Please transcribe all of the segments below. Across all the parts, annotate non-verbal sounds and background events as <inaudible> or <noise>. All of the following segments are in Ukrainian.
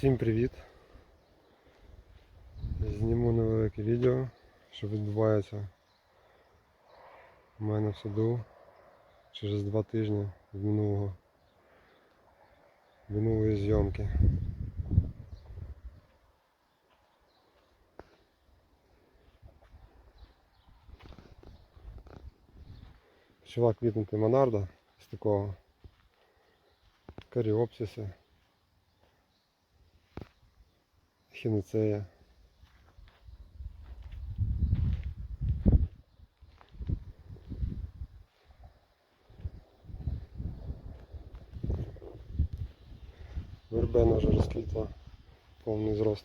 Всім привіт! Зніму невелике відео, що відбувається у мене в саду через два тижні з минулого минулої зйомки. Почала квітнути монарда з такого каріопсиса. Хіноцея. Вербена вже розквітла повний зрост.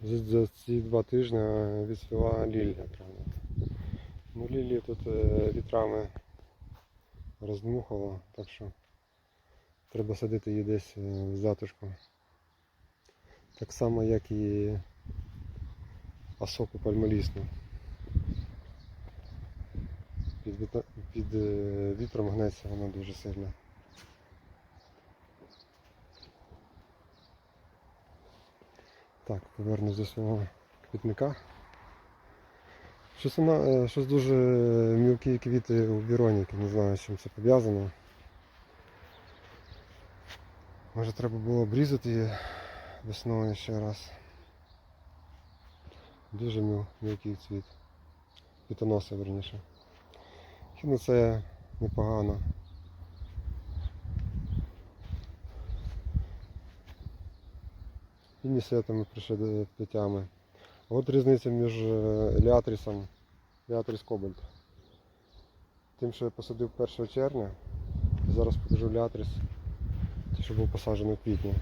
За, ці два тижні відсвіла лілія. Ну лілії тут е, вітрами роздмухало, так що треба садити її десь е, в затишку. Так само як і осоку пальмолісну. Під, під е, вітром гнеться вона дуже сильно. Так, повернусь до свого квітника. Щось, вона, е, щось дуже мілкі квіти у Вероніки, не знаю з чим це пов'язано. Може треба було обрізати її весною ще раз. Дуже міл, мілкий цвіт. Квітоноси, верніше. Ну це непогано. І нісетами пришли плетями. От різниця між Еліатрісом Еліатріс Кобальт. Тим, що я посадив 1 червня, зараз покажу Еліатріс, те, що був посаджений в квітні.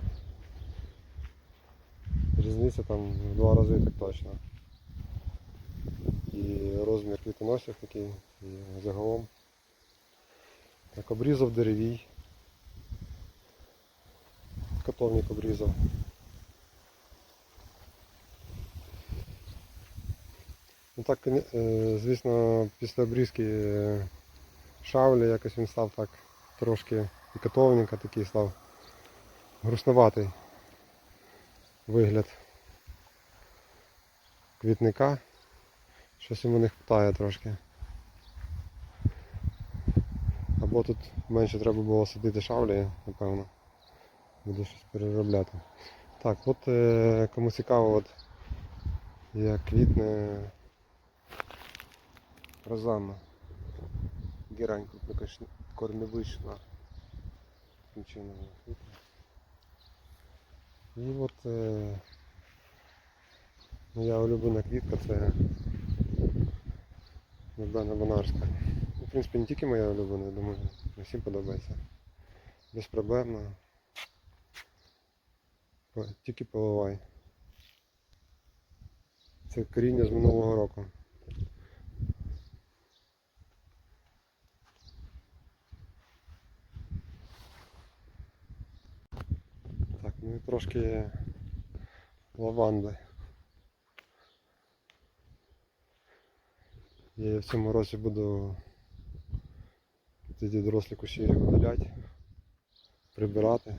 Різниця там в два рази так точно. І розмір квітоносів такий, і загалом. Так, обрізав деревій. Котовник обрізав. Так, е, звісно, після обрізки е, шавля якось він став так трошки і котовника такий став грустноватий вигляд квітника. Щось йому не вистачає трошки. Або тут менше треба було садити шавлі, напевно. Буду щось переробляти. Так, от е, кому цікаво, от як квітне Розанна. Герань вона квітне. І от е, моя улюблена квітка це Вербена Бонарська. В принципі, не тільки моя улюблена, я думаю, всім подобається. Безпроблемно. Тільки поливай. Це коріння з минулого року. І трошки лаванди. Я в цьому році буду ці дорослі кущі видаляти, прибирати.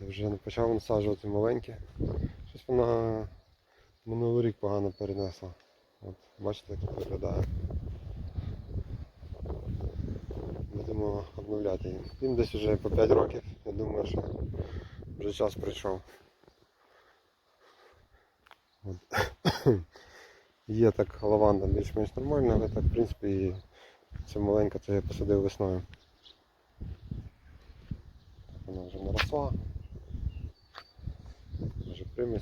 Я вже почав насаджувати маленькі. Щось вона минулий рік погано перенесла. От, бачите, як виглядає. Будемо обновляти її. Він десь вже по 5 років. Я думаю, що вже час прийшов. От. <coughs> Є так лаванда більш-менш нормальна, але так в принципі і ця маленька це я посадив весною. Вона вже наросла. Вже прийми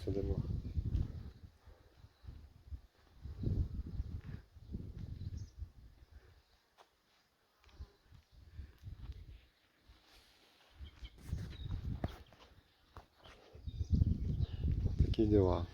的では。